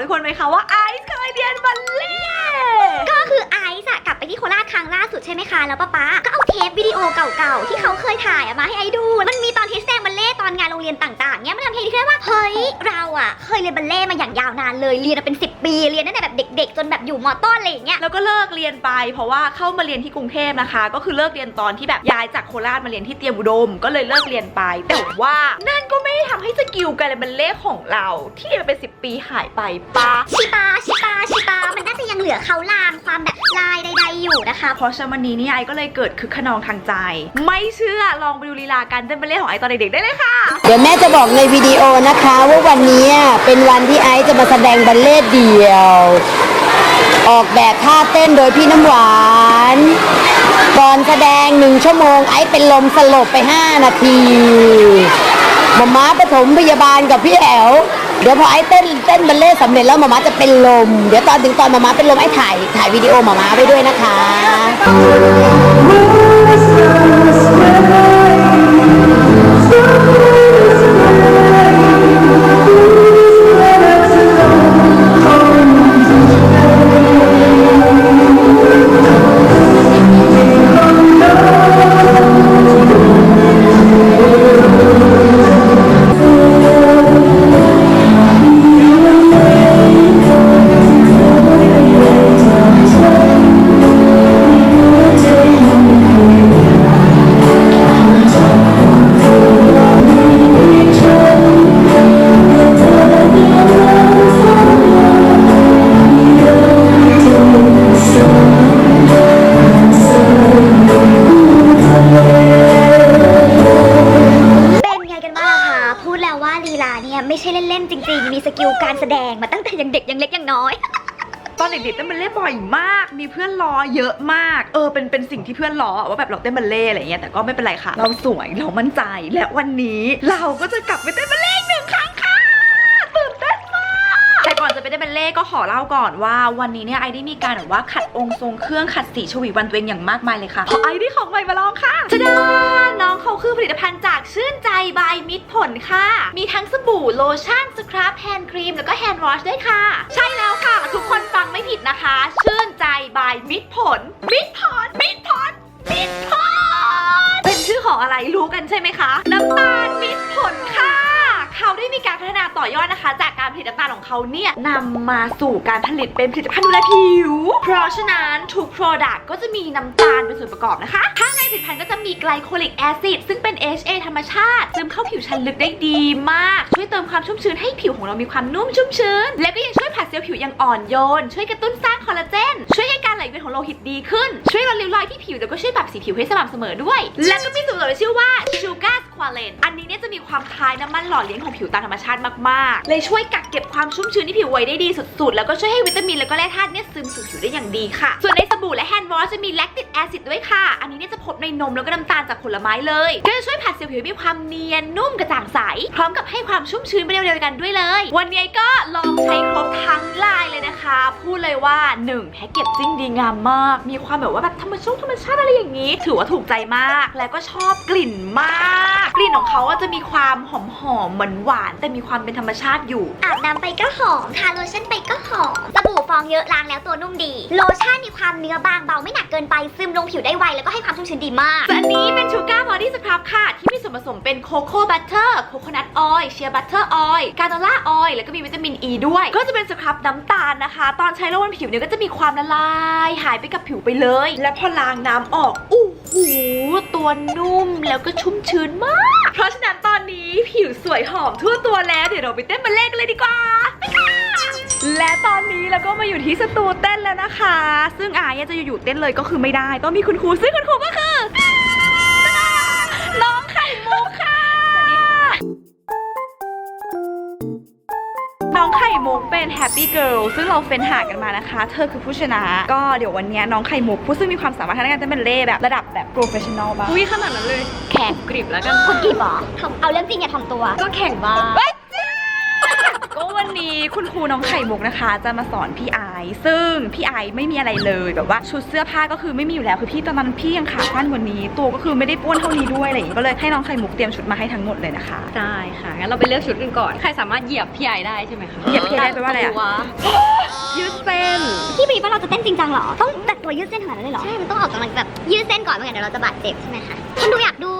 ทุกคนไหมคะว่าไอซ์เคยเรียนบัลเล่ต์ก็คือไอซ์อะกลับไปที่โคราชครั้งล่าสุดใช่ไหมคะแล้วป้าป๊าก็เอาเทปวิดีโอเก่าๆที่เขาเคยถ่ายอะมาให้ไอซ์ดูมันมีตอนที่แสดงบัลเล่ต์ตอนงานโรงเรียนต่างๆเนี่ยมันทำให้คิดได้ว่าเฮ้ยเราอะเคยเรียนบัลเล่ต์มาอย่างยาวนานเลยเรียนมาเป็น 10 ปีเรียนตั้งแต่แบบเด็ก ๆ จนแบบอยู่มอต้นอะไรอย่างเงี้ยแล้วก็เลิกเรียนไปเพราะว่าเข้ามาเรียนที่กรุงเทพนะคะ ก็คือเลิกเรียนตอนที่แบบย้ายจากโคราชมาเรียนที่เตรียมอุดม ก็เลยเลิกเรียนไปแต่ว่านั่นก็ไม่ได้ทำให้สกิลการเรียนบัลเล่ต์ของเรา ที่เรียนมาเป็น 10 ปีหายไปปะชิปาชิปาชิปามันน่าจะยังเหลือเขาลางความแบบลายใดๆอยู่นะคะ เพราะฉะนั้นวันนี้เนี่ยไอก็เลยเกิดคึกขนองทางใจ ไม่เชื่อลองไปดูลีลาการเต้นบัลเล่ต์ของไอตอนเด็กๆได้เลยค่ะ เดี๋ยวแม่จะบอกในวิดีโอนะคะ ว่าวันนี้เป็นวันที่ไอซ์จะมาแสดงบัลเล่ต์เดี่ยว ออกแบบท่าเต้นโดยพี่น้ำหวาน ก่อนแสดงหนึ่งชั่วโมงไอซ์เป็นลมสลบไป 5 นาทีห มาม้าปฐมพยาบาลกับพี่แอวเดี๋ยวพอไอ้เต้นเต้นบัลเล่ต์สำเร็จแล้วหมาม้าจะเป็นลม เดี๋ยวตอนถึงตอนหมาม้าเป็นลมไอ้ถ่ายถ่ายวิดีโอหมาม้าไปด้วยนะคะ เพื่อเยอะมาก เออเป็นเป็นสิ่งที่เพื่อนล้อว่าแบบเราเต้นบัลเล่อะไรเงี้ยแต่ก็ไม่เป็นไรค่ะ เราสวยเรามั่นใจและวันนี้เราก็จะกลับไปเต้นบัลเล่หนึ่งครั้งค่ะตื่นเต้นมากแต่ก่อนจะไปเต้นบัลเล่ก็ขอเล่าก่อนว่า วันนี้เนี่ยไอได้มีการแบบว่าขัดองค์ทรงเครื่องขัดสีชวีวันตัวเองอย่างมากมายเลยค่ะเพราะไอได้ของใหม่มาลองค่ะชดาน้องเขาคือผลิตภัณฑ์จากชื่นใจบายมิตรผลค่ะ มีทั้งสบู่โลชั่นสครับแฮนด์ครีมแล้วก็แฮนด์วอชด้วยค่ะ ใช่แล้วค่ะ ทุกคนฟังไม่ผิดนะคะ ชื่นใจายมิตรผล มิตรผลมิตรผลมิตรผลเป็นชื่อของอะไรรู้กันใช่ไหมคะ น้ำตาลมิตรผลค่ะ เขาได้มีการพัฒนาต่อยอดนะคะ จากการผลิตน้ำตาลของเขาเนี่ยนำมาสู่การผลิตเป็นผลิตภัณฑ์ดูแลผิว เพราะฉะนั้นทุก Product ก็จะมีน้ำตาลเป็นส่วนประกอบนะคะข้างในผลิตภัณฑ์ก็จะมีไกลโคลิกแอซิดซึ่งเป็น HA ธรรมชาติซึมเข้าผิวชั้นลึกได้ดีมาก ช่วยเติมความชุ่มชื้นให้ผิวของเรามีความนุ่มชุ่มชื้น และก็ยังช่วยผัดเซลล์ผิวอย่างอ่อนโยน ช่วยกระตุ้นสร้างคอลลาเจนช่วยให้การ ไหลเวียนของโลหิตดีขึ้น ช่วยลดริ้วรอยที่ผิวแล้วก็ช่วยปรับสีผิวให้สม่ำเสมอด้วย และก็มีส่วนผสมที่ชื่อว่าชูการ Sugar Squalane อันนี้เนี่ยจะมีความคล้ายน้ำมันหล่อเลี้ยงของผิวตามธรรมชาติมากๆ เลยช่วยกักเก็บความชุ่มชื้นที่ผิวไว้ได้ดีสุดๆ แล้วก็ช่วยให้วิตามินแล้วก็แร่ธาตุเนี่ยซึมสู่ผิวได้อย่างดีค่ะ ส่วนในสบู่และแฮนด์วอชจะมีแลคติกแอซิดด้วยค่ะ อันนี้เนี่ยจะพบในนมแล้วก็น้ำตาลจากผลไม้เลย ก็จะช่วยผัดเซลล์ผิวให้มีความเนียนนุ่มกระจ่างใส พร้อมกับให้ความชุ่มชื้นไปเดียวกันด้วยเลย วันนี้ก็ลองใช้ครบทั้งลายเลยนะคะ พูดเลยว่า1แพ็กเกจจิ้งดีงามมาก มีความแบบว่าแบบธรรมชาติธรรมชาติอะไรอย่างนี้ ถือว่าถูกใจมาก แล้วก็ชอบกลิ่นมากกลิ่นของเขาก็จะมีความหอมหอมเหมือนหวานๆแต่มีความเป็นธรรมชาติอยู่ อาบน้ำไปก็หอม ทาโลชั่นไปก็หอม สบู่ฟองเยอะล้างแล้วตัวนุ่มดี โลชั่นมีความเนื้อบางเบาไม่หนักเกินไป ซึมลงผิวได้ไว แล้วก็ให้ความชุ่มชื้นดีมากส่วนอันนี้เป็นชูการ์บอดี้สครับค่ะ ที่มีส่วนผสมเป็นโคโค่บัตเตอร์ โคโคนัทออยล์เชียร์บัตเตอร์ออยล์กาโนล่าออยล์แล้วก็มีวิตามินอ e ีด้วย ก็จะเป็นสครับน้ำตาลนะคะ ตอนใช้แล้วบนผิวเนี่ยก็จะมีความละลาย หายไปกับผิวไปเลย และพอล้างน้ำออกอู้ หูตัวนุ่มแล้วก็ชุ่มชื้นมาก เพราะฉะนั้นตอนนี้ผิวสวยหอมทั่วตัวแล้ว เดี๋ยวเราไปเต้นบัลเล่กันเลยดีกว่าไปค่ะและตอนนี้เราก็มาอยู่ที่สตูเต้นแล้วนะคะ ซึ่งอายจะอยู่ๆเต้นเลยก็คือไม่ได้ ต้องมีคุณครูซึ่งคุณครูก็คือ เป็นแฮปปี้เกิลซึ่งเราเฟ้นหากันมานะคะ เธอคือผู้ชนะ ก็เดี๋ยววันนี้น้องไข่มุกผู้ซึ่งมีความสามารถทางด้านการเต้นบัลเล่ต์แบบระดับแบบโปรเฟชชั่นอลบ้างอุ้ยขนาดนั้นเลย แข่งกริบแล้วกันคนกี่บอทำเอาเรื่องจริงอย่าทำตัว ก็แข่งบ้างก็ วันนี้คุณครูน้องไข่มุกนะคะ จะมาสอนพี่ไอซ์ซึ่งพี่ไอซ์ไม่มีอะไรเลยแบบว่าชุดเสื้อผ้าก็คือไม่มีอยู่แล้วคือพี่ตอนนั้นพี่ยังขาสั้นกว่านี้ ตัวก็คือไม่ได้ป้วนเท่านี้ด้วยอะไรอย่างงี้ก็เลยให้น้องไข่มุกเตรียมชุดมาให้ทั้งหมดเลยนะคะได้ค่ะงั้นเราไปเลือกชุดกันก่อนใครสามารถเหยียบพี่ไอได้ใช่ไหมคะเหยียบพี่ไอได้แปลว่าอะไรอะตัวยืดเส้นพี่บีว่าเราจะเต้นจริงจังเหรอต้องแต่ตัวยืดเส้นขนาดนั้นเลยเหรอใช่มันต้องออกกำลังแบบยืดเส้นก่อนไม่งั้นเดี๋ยวเราจะบาดเจ็บใช่ไหมคะคนดูอยากดู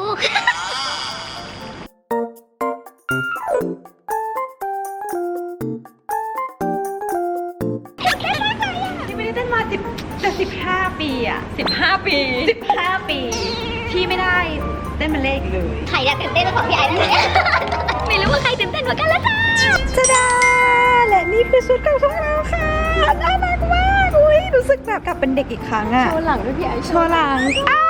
15ปีสิบห้าปี ที่ไม่ได้เต้นบัลเล่ต์อีกเลยใครอยากตื่นเต้นมาสอนพี่ไอ้นั่นเลยไม่รู้ว่าใครตื่นเต้นกว่ากันแล้วจ้าจะดาและนี่คือชุดของพวกเราค่ะน่ารักมากอุ้ยรู้สึกแบบกลับเป็นเด็กอีกครั้งอะโชว์หลังด้วยพี่ไอโชว์หลังอ้า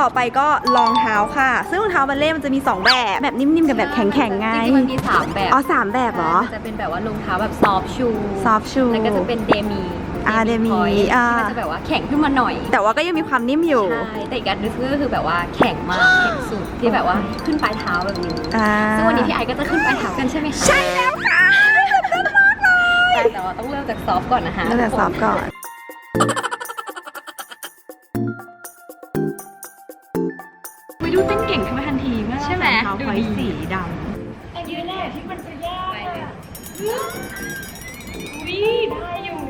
ต่อไปก็รองเท้าค่ะ ซึ่งรองเท้าบัลเล่ต์มันจะมี2แบบแบบนิ่มๆกับแบบแข็งๆไงจริงๆมันมี3แบบอ๋อสามแบบเหรอมันจะเป็นแบบว่ารองเท้าแบบซอฟชู soft shoe แล้วก็จะเป็นเดมี อ่า demi พอยต์อ่าที่มันจะแบบว่าแข็งขึ้นมาหน่อย แต่ว่าก็ยังมีความนิ่มอยู่ใช่แต่อีกอันนึงก็คือแบบว่าแข็งมากแข็งสุดที่แบบว่าขึ้นปลายเท้าแบบนี้อ่าซึ่งวันนี้พี่ไอก็จะขึ้นปลายเท้ากันใช่ไหมคะใช่แล้วค่ะใช่แต่ว่าต้องเริ่มจากซอฟต์ก่อนนะคะตั้งแต่สอบก่อนไปดูเต้นเก่งขึ้นมาทันทีเมื่อใช่ไหมรองเท้าดูไว้ดีสีดำอันนี้แหละที่มันจะยากอะวิได้อยู่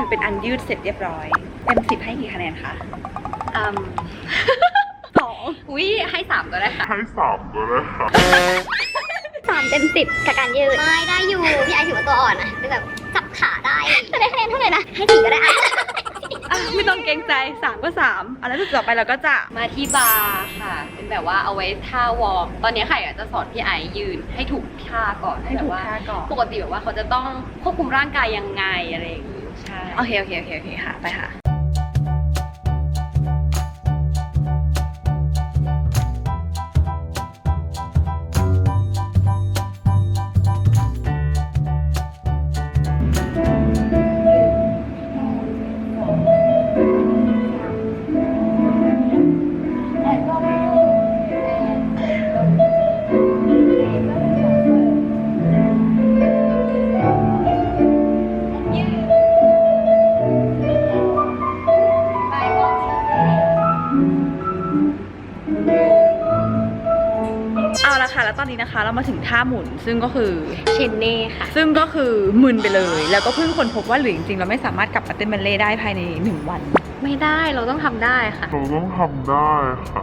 ถือเป็นอันยืดเสร็จเรียบร้อย เต็มสิบให้กี่คะแนนคะอืม สองอุ้ยให้สามก็ได้ค่ะ ให้สามก็ได้ค่ะ สามเต็มสิบกับการยืดไม่ได้อยู่พี่ไอถือว่าตัวอ่อนนะคือแบบจับขาได้จะได้คะแนนเท่าไหร่นะให้สี่ก็ได้อะอะไม่ต้องเกรงใจสามก็สามอันนั้นต่อไปเราก็จะมาที่บาร์ค่ะ เป็นแบบว่าเอาไว้ท่าวอร์ม ตอนนี้ไข่อะจะสอนพี่ไอยืนให้ถูกท่าก่อนให้ถูกแบบว่าท่าก่อน ปกติแบบว่าเขาจะต้องควบคุมร่างกายยังไงอะไรอย่างงี้ใช่ โอเคโอเคโอเคโอเคค่ะไปค่ะ ตอนนี้นะคะเรามาถึงท่าหมุน ซึ่งก็คือเชนเน่ค่ะ ซึ่งก็คือมึนไปเลย แล้วก็เพิ่งคนพบว่าหรือจริงๆเราไม่สามารถกลับมาเต้นบัลเล่ต์ได้ภายในหนึ่งวัน ไม่ได้เราต้องทำได้ค่ะ เราต้องทำได้ค่ะ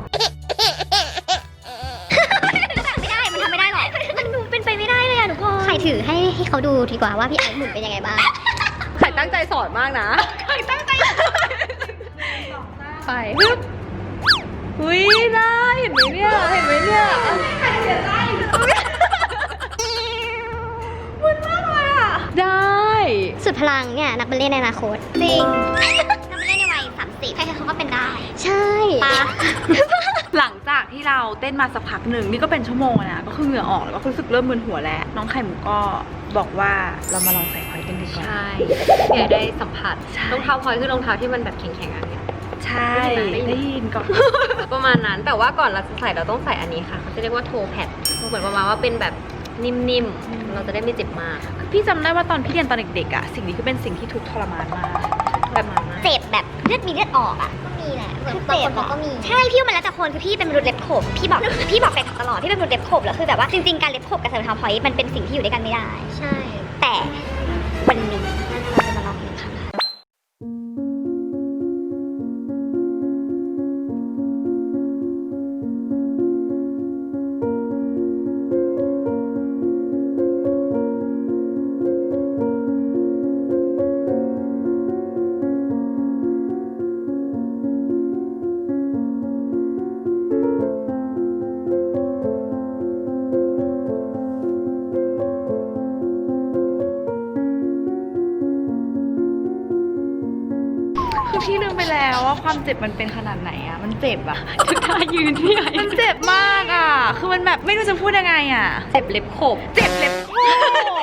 ไม่ได้มันทำไม่ได้หรอกมันดูเป็นไปไม่ได้เลยอะทุกคนใครถือให้ให้เขาดูดีกว่าว่าพี่ไอหมุนเป็นยังไงบ้างไข่ตั้งใจสอนมากนะไข่ตั้งใจไปฮึบอุ้ยได้เห็นไหมเนี่ยเห็นไหมเนี่ย สุดพลังเนี่ยนักบัลเล่ต์ในอนาคต จริงนักบัลเล่ต์ในวัยสามสิบใครๆเขาก็เป็นได้ ใช่ปะ หลังจากที่เราเต้นมาสักพักหนึ่งนี่ก็เป็นชั่วโมงแล้วนะก็คือเหงื่อออกแล้วก็รู้สึกเริ่มมึนหัวแล้ว น้องไข่มุกก็บอกว่าเรามาลองใส่พอยต์กันดีกว่า ใช่เนี่ยได้สัมผัสใช่ รองเท้าพลอยคือรองเท้าที่มันแบบแข็งๆอันเนี้ย ใช่ได้ยินได้ยินก่อน ประมาณนั้นแต่ว่าก่อนเราจะใส่เราต้องใส่อันนี้ค่ะเขาจะเรียกว่าโทแพดเหมือนประมาณว่าเป็นแบบ นิ่มๆ เราจะได้ไม่เจ็บมากพี่จำได้ว่าตอนพี่เรียนตอนเด็กๆอะสิ่งนี้คือเป็นสิ่งที่ทุกข์ทรมานมากประมาณนั้นเจ็บแบบเลือดมีเลือดออกอะก็มีแหละเหมือนบางคนเขาก็มี ใช่พี่ว่ามันแล้วแต่คนคือพี่เป็นมนุษย์เล็บขบพี่บอก พี่บอกแฟนคลับตลอดพี่เป็นมนุษย์เล็บขบแล้วคือแบบว่าจริงๆการเล็บขบกับใส่รองเท้าพอยต์มันเป็นสิ่งที่อยู่ด้วยกันไม่ได้ ใช่ แต่วันนี้ แล้วว่าความเจ็บมันเป็นขนาดไหนอะมันเจ็บอะทุกท่ายืนที่ไหนมันเจ็บมากอะคือมันแบบไม่รู้จะพูดยังไงอะเจ็บเล็บขบ เจ็บเล็บโค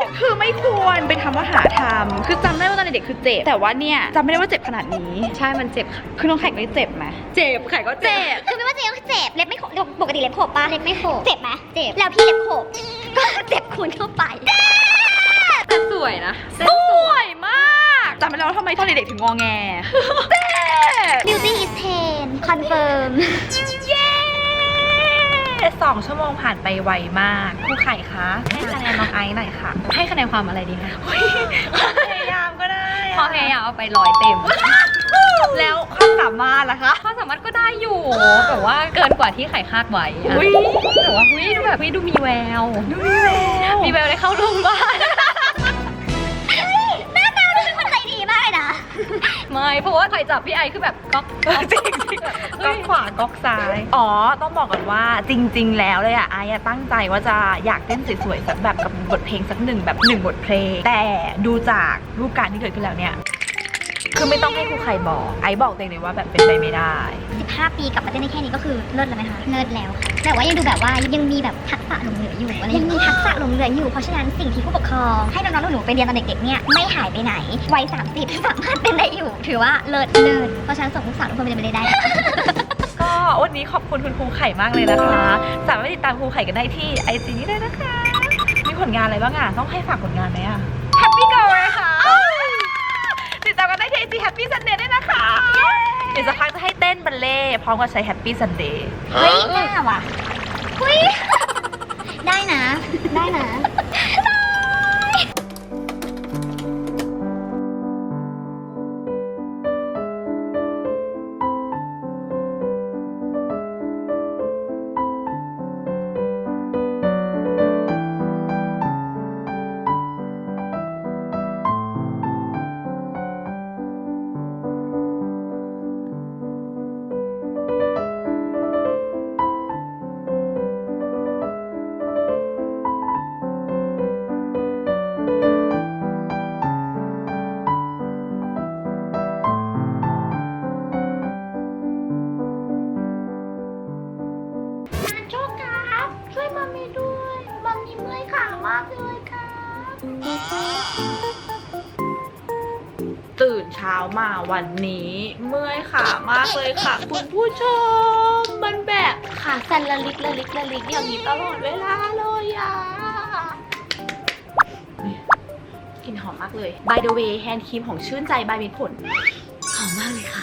กคือไม่ควรไปทำว่าหาทำคือจำได้ว่าตอนเด็กๆคือเจ็บ แต่ว่าเนี่ยจำไม่ได้ว่าเจ็บขนาดนี้ ใช่มันเจ็บค่ะคือน้องแขกได้เจ็บไหมเจ็บไข่ก็เจ็บ คือไม่ว่าจะยังเจ็บ เล็บไม่ขบปกติเล็บขบปะเล็บไม่ขบ เจ็บไหมเจ็บ แล้วพี่เล็บขบ ก็เจ็บคูณเข้าไปแต่สวยนะเส้นสสวยวยมากจำไม่ได้ว่าทำไมตอนเด็กๆถึงงอแงเจ็บ Beauty is pain confirm เย้สองชั่วโมงผ่านไปไวมากครูไข่คะ ให้คะแนนน้องไอซ์หน่อยค่ะ ให้คะแนนความอะไรดีคะพยายามก็ได้พอพยายามเอาไปร้อยเต็ม แล้วความสามารถล่ะคะความสามารถก็ได้อยู่แบบว่าเกินกว่าที่ไข่คาดไว้อะอุ๊ยแต่ว่าหุ้ยดูแบบหุ้ยดูมีแวว ดูดิแล้วมีแววได้เข้าโรงพยาบาล ไม่เพราะว่าไข่จับพี่ไอคือแบบก๊อกก๊อกจริงจริงก๊อกขวาก๊อกซ้าย อ๋อ ต้องบอกก่อนว่าจริง ๆ แล้วเลยอะไอ้อะตั้งใจว่าจะอยากเต้นสวยๆสักแบบกับบทเพลงสักหนึ่งแบบหนึ่งบทเพลง แต่ดูจากรูปการณ์ที่เกิดขึ้นแล้วเนี่ย คือไม่ต้องให้ครูใครบอก ไอ้บอกเองเลยว่าแบบเป็นไปไม่ได้ 15 ปีกลับมาเต้นได้แค่นี้ก็คือเลิศแล้วไหมคะเลิศแล้วค่ะแต่ว่ายังดูแบบว่ายังมีแบบทักษะหลงเหลืออยู่อะไรยังมีทักษะหลงเหลืออยู่เพราะฉะนั้นสิ่งที่ผู้ปกครอง ให้น้องๆหนูๆไปเรียนตอนเด็กๆเนี่ยไม่หายไปไหนวัย30สามารถเป็นได้อยู่ ถือว่าเลิศเลิศเพราะฉะนั้นส่งลูกสาวทุกคนไปเรียนไปเลยได้ค่ะ ก็วันนี้ขอบคุณคุณครูไข่มากเลยนะคะ สามารถติดตามครูไข่กันได้ที่ไอจีนี้ได้นะคะ มีผลงานอะไรบ้างอะ ต้องให้ฝากผลงานไหมอะ จี Happy Sunday ด้วยนะคะ เดี๋ยวสักพักจะให้เต้นบัลเล่ต์พร้อมกับใช้ Happy Sunday เฮ้ยน่าว่ะเฮ้ยได้นะ ได้นะ ช้ามาวันนี้เมื่อยขามากเลยค่ะ คุณผู้ชม มันแบบขาสั่นละลิกละลิกละลิกอย่างนี้ตลอดเวลาเลยอะกลิ่นหอมมากเลย By the way แฮนด์ครีมของชื่นใจบายมิผลหอมมากเลยค่ะ